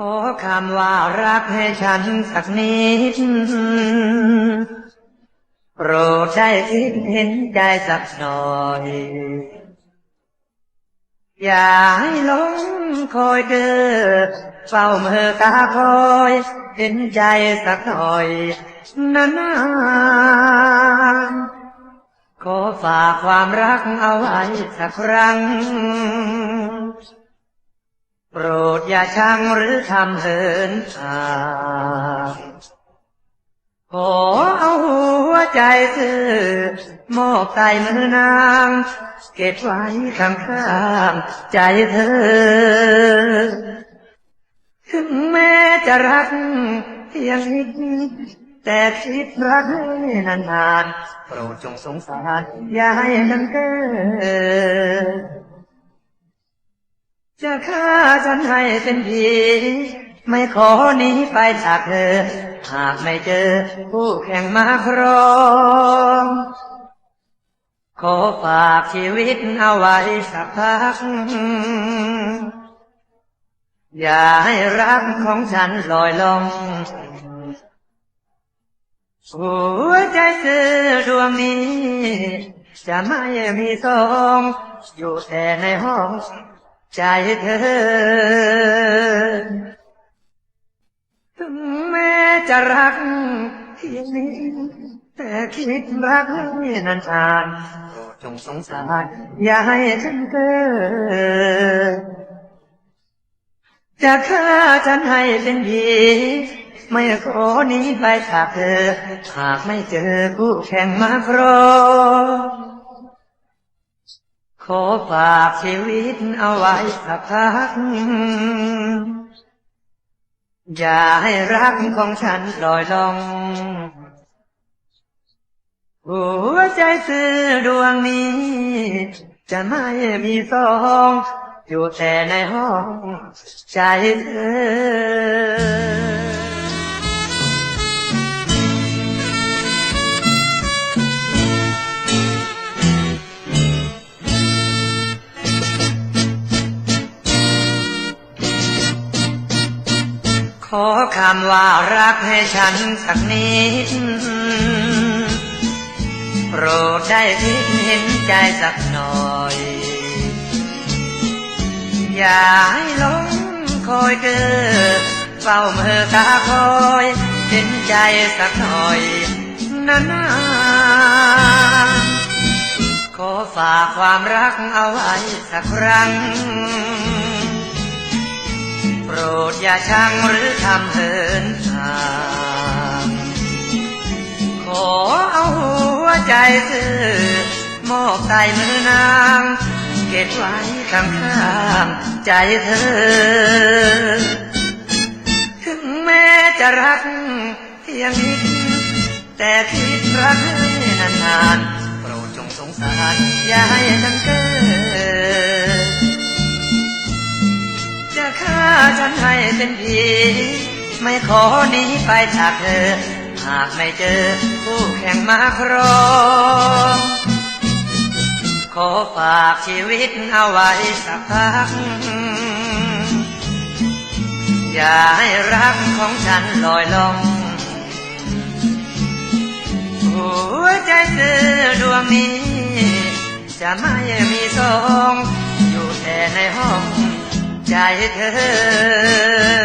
ขอคำว่ารักให้ฉันสักนิด โปรดได้คิดเห็นใจสักหน่อย อย่าให้หลงคอยเกิดเฝ้าเมื่อตาคอยเห็นใจสักหน่อยนานๆขอฝากความรักเอาไว้สักครั้ง โปรดอย่าชังหรือทำเหินห่างขอเอาหัวใจเธอมอบใจมือนาง เก็บไว้ข้างๆใจเธอ ถึงแม้จะรักเพียงนิดแต่คิดรักให้นานๆโปรดจงสงสาร อย่าให้นันเกิด จะฆ่าฉันให้เป็นผี ไม่ขอหนีไปจากเธอ หากไม่เจอผู้แข่งมาครอง ขอฝากชีวิตเอาไว้สักพัก อย่าให้รักของฉันลอยลงหัวใจซื่อดวงนี้ จะไม่มีทรงอยู่แต่ในห้อง ใจเธอ ถึงแม้จะรักเพียงนี้แต่คิดรักให้นานๆโปรดจงสงสาร อย่าให้ฉันเกิดจะฆ่าฉันให้เป็นผีไม่ขอหนีไปจากเธอ หากไม่เจอคู่แข่งมาครอง ขอฝากชีวิตเอาไว้สักพัก อย่าให้รักของฉันลอยลง หัวใจซื่อดวงนี้ จะไม่มีสองอยู่แต่ในห้องใจเธอ ขอคำว่ารักให้ฉันสักนิด โปรดได้คิดเห็นใจสักหน่อย อย่าให้หลงคอยเกิดเฝ้าเมื่อตาคอยเห็นใจสักหน่อยนานขอฝากความรักเอาไว้สักครั้ง รดอย่าชังหรือทำเหินห่างขอเอาหัวใจเธอมอบใจมือนาง เก็บไว้ข้างๆใจเธอ ถึงแม้จะรักเพียงนิด แต่คิดรักให้นานๆโปรดจงสงสาร อย่าให้ฉันเกิด จะฆ่าฉันให้เป็นผีไม่ขอหนีไปจากเธอ หากไม่เจอคู่แข่งมาครองขอฝากชีวิตเอาไว้สักพัก อย่าให้รักของฉันลอยลงหัวใจซื่อดวงนี้ จะไม่มีทรงอยู่แต่ในห้อง ใจเธอ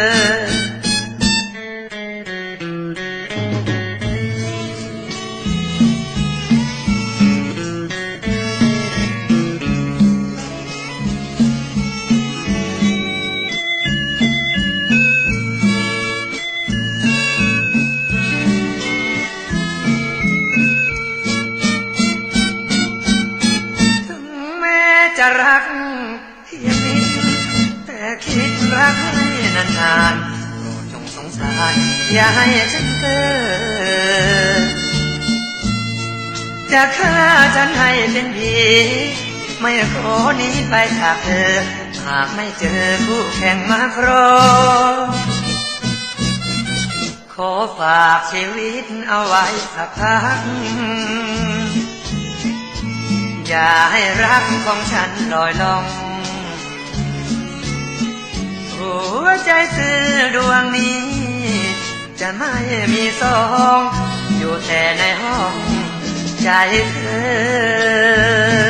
ถึงแม้จะรัก นานๆโปรดจงสงสาร อย่าให้ฉันเกิดจะฆ่าฉันให้เป็นผีไม่ขอหนีไปจากเธอ หากไม่เจอคู่แข่งมาครองขอฝากชีวิตเอาไว้สักพักอย่าให้รักของฉันลอยลง วใจซื้อดวงนี้ จะไม่มีสอง อยู่แต่ในห้องใจเธอ